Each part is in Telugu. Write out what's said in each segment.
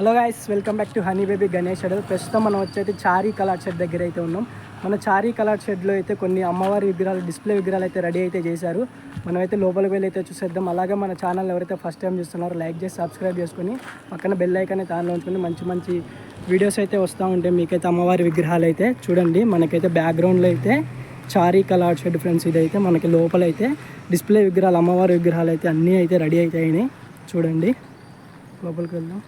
Hello guys welcome back to honey baby Ganesh shed ప్రస్తుతం మనం వచ్చైతే చారీ కలర్ షెడ్ దగ్గర అయితే ఉన్నాం. మన చారీ కలర్ షెడ్లో అయితే కొన్ని అమ్మవారి విగ్రహాలు డిస్ప్లే విగ్రహాలు అయితే రెడీ అయితే చేశారు. మనమైతే లోపలికి వెళ్ళి అయితే చూసేద్దాం. అలాగే మన ఛానల్ ఎవరైతే ఫస్ట్ టైం చూస్తున్నారో లైక్ చేసి సబ్స్క్రైబ్ చేసుకొని పక్కన బెల్ ఐకాన్ అయితే ఆన్లో ఉంచుకొని మంచి మంచి వీడియోస్ అయితే వస్తూ ఉంటాయి మీకైతే అమ్మవారి విగ్రహాలు అయితే చూడండి. మనకైతే బ్యాక్గ్రౌండ్లో అయితే చారీ కలర్ షెడ్ ఫ్రెండ్స్ ఇదైతే మనకి లోపలైతే డిస్ప్లే విగ్రహాలు అమ్మవారి విగ్రహాలు అయితే అన్నీ అయితే రెడీ అయితే అయినాయి. చూడండి. లోపలికి వెళ్దాం.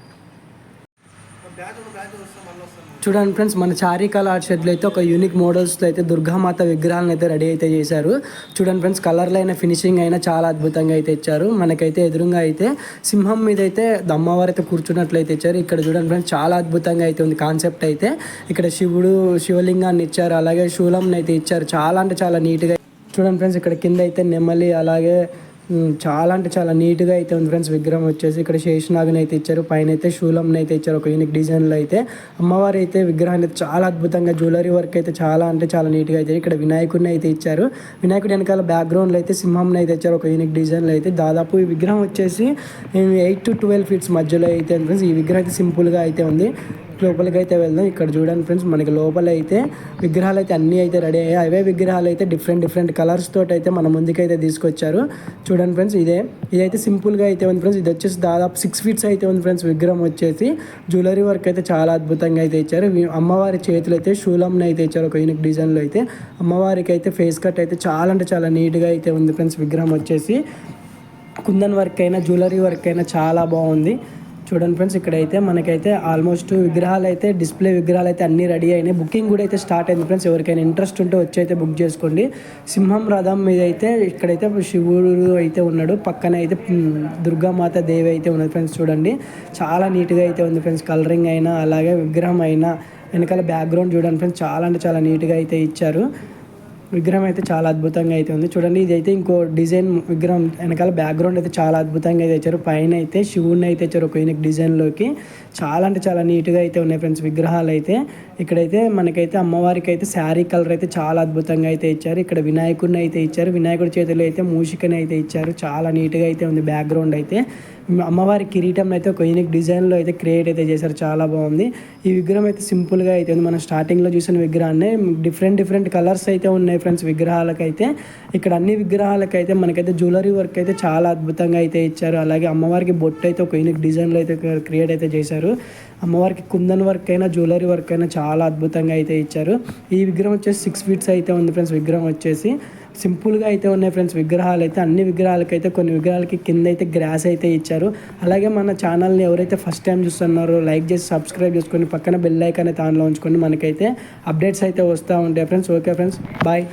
చూడండి ఫ్రెండ్స్ మన చారికల ఆర్ట్ షెడ్లో అయితే ఒక యూనిక్ మోడల్స్లో అయితే దుర్గామాత విగ్రహాలను అయితే రెడీ అయితే చేశారు. చూడండి ఫ్రెండ్స్ కలర్లు అయిన ఫినిషింగ్ అయినా చాలా అద్భుతంగా అయితే ఇచ్చారు. మనకైతే ఎదురుగా అయితే సింహం మీద అయితే అమ్మవారు అయితే కూర్చున్నట్లయితే ఇచ్చారు. ఇక్కడ చూడండి ఫ్రెండ్స్ చాలా అద్భుతంగా అయితే ఉంది కాన్సెప్ట్ అయితే. ఇక్కడ శివుడు శివలింగాన్ని ఇచ్చారు అలాగే శూలంని అయితే ఇచ్చారు. చాలా అంటే చాలా నీట్గా చూడండి ఫ్రెండ్స్ ఇక్కడ కింద అయితే నెమలి అలాగే చాలా అంటే చాలా నీట్గా అయితే ఉంది ఫ్రెండ్స్. విగ్రహం వచ్చేసి ఇక్కడ శేషనాగని అయితే ఇచ్చారు. పైన అయితే శూలంని అయితే ఇచ్చారు. ఒక యూనిక్ డిజైన్లో అయితే అమ్మవారు అయితే విగ్రహాన్ని అయితే చాలా అద్భుతంగా జ్యువెలరీ వర్క్ అయితే చాలా అంటే చాలా నీట్గా అయితే ఇక్కడ వినాయకుడిని అయితే ఇచ్చారు. వినాయకుడి వెనకాల బ్యాక్గ్రౌండ్లో అయితే సింహంని అయితే ఇచ్చారు. ఒక యూనిక్ డిజైన్లో అయితే దాదాపు ఈ విగ్రహం వచ్చేసి ఎయిట్ టు ట్వెల్వ్ ఫీట్స్ మధ్యలో అయితే ఫ్రెండ్స్. ఈ విగ్రహం అయితే సింపుల్గా అయితే ఉంది. లోపలికి అయితే వెళ్దాం. ఇక్కడ చూడండి ఫ్రెండ్స్ మనకి లోపల అయితే విగ్రహాలు అయితే అన్నీ అయితే రెడీ అయ్యాయి. అవే విగ్రహాలు అయితే డిఫరెంట్ డిఫరెంట్ కలర్స్ తోటి అయితే మన ముందుకైతే తీసుకొచ్చారు. చూడండి ఫ్రెండ్స్ ఇదే ఇదైతే సింపుల్గా అయితే ఉంది ఫ్రెండ్స్. ఇది వచ్చేసి దాదాపు సిక్స్ ఫీట్స్ అయితే ఉంది ఫ్రెండ్స్ విగ్రహం వచ్చేసి. జ్యువెలరీ వర్క్ అయితే చాలా అద్భుతంగా అయితే ఇచ్చారు. అమ్మవారి చేతులు అయితే శూలంని అయితే ఇచ్చారు ఒక యూనిక్ డిజైన్లో అయితే. అమ్మవారికి అయితే ఫేస్ కట్ అయితే చాలా అంటే చాలా నీట్గా అయితే ఉంది ఫ్రెండ్స్ విగ్రహం వచ్చేసి. కుందన్ వర్క్ అయినా జ్యువెలరీ వర్క్ అయినా చాలా బాగుంది. చూడండి ఫ్రెండ్స్ ఇక్కడైతే మనకైతే ఆల్మోస్ట్ విగ్రహాలు అయితే డిస్ప్లే విగ్రహాలు అయితే అన్నీ రెడీ అయినాయి. బుకింగ్ కూడా అయితే స్టార్ట్ అయింది ఫ్రెండ్స్. ఎవరికైనా ఇంట్రెస్ట్ ఉంటే వచ్చి అయితే బుక్ చేసుకోండి. సింహం రథం మీద అయితే ఇక్కడైతే శివుడు అయితే ఉన్నాడు. పక్కన అయితే దుర్గామాత దేవి అయితే ఉన్నది ఫ్రెండ్స్ చూడండి. చాలా నీట్గా అయితే ఉంది ఫ్రెండ్స్. కలరింగ్ అయినా అలాగే విగ్రహం అయినా వెనకాల బ్యాక్గ్రౌండ్ చూడండి ఫ్రెండ్స్. చాలా అంటే చాలా నీట్గా అయితే ఇచ్చారు. విగ్రహం అయితే చాలా అద్భుతంగా అయితే ఉంది. చూడండి ఇది అయితే ఇంకో డిజైన్ విగ్రహం. వెనకాల బ్యాక్గ్రౌండ్ అయితే చాలా అద్భుతంగా అయితే ఇచ్చారు. పైన అయితే శివుడిని అయితే ఇచ్చారు ఒక యూనిక్ డిజైన్లోకి చాలా అంటే చాలా నీట్గా అయితే ఉన్నాయి ఫ్రెండ్స్ విగ్రహాలు అయితే. ఇక్కడైతే మనకైతే అమ్మవారికి అయితే శారీ కలర్ అయితే చాలా అద్భుతంగా అయితే ఇచ్చారు. ఇక్కడ వినాయకుడిని అయితే ఇచ్చారు. వినాయకుడి చేతిలో అయితే మూషికని అయితే ఇచ్చారు. చాలా నీట్గా అయితే ఉంది బ్యాక్గ్రౌండ్ అయితే. అమ్మవారి కిరీటం అయితే ఒక యూనిక్ డిజైన్లో అయితే క్రియేట్ అయితే చేశారు. చాలా బాగుంది. ఈ విగ్రహం అయితే సింపుల్గా అయితే ఉంది. మనం స్టార్టింగ్లో చూసిన విగ్రహాన్ని డిఫరెంట్ డిఫరెంట్ కలర్స్ అయితే ఉన్నాయి ఫ్రెండ్స్ విగ్రహాలకైతే ఇక్కడ అన్ని విగ్రహాలకైతే మనకైతే జ్యువెలరీ వర్క్ అయితే చాలా అద్భుతంగా అయితే ఇచ్చారు. అలాగే అమ్మవారికి బొట్టు అయితే ఒక యూనిక్ డిజైన్లో అయితే క్రియేట్ అయితే చేశారు. అమ్మవారికి కుందన్ వర్క్ అయినా జ్యువెలరీ వర్క్ అయినా చాలా అద్భుతంగా అయితే ఇచ్చారు. ఈ విగ్రహం వచ్చేసి సిక్స్ ఫీట్స్ అయితే ఉంది ఫ్రెండ్స్ విగ్రహం వచ్చేసి సింపుల్గా అయితే ఉన్నాయి ఫ్రెండ్స్. విగ్రహాలు అయితే అన్ని విగ్రహాలకైతే కొన్ని విగ్రహాలకి కింద అయితే గ్రాస్ అయితే ఇచ్చారు. అలాగే మన ఛానల్ని ఎవరైతే ఫస్ట్ టైం చూస్తున్నారో లైక్ చేసి సబ్స్క్రైబ్ చేసుకొని పక్కన బెల్ ఐకాన్ అయితే ఆన్లో ఉంచుకొని మనకైతే అప్డేట్స్ అయితే వస్తూ ఉంటాయి ఫ్రెండ్స్. Okay friends. బాయ్.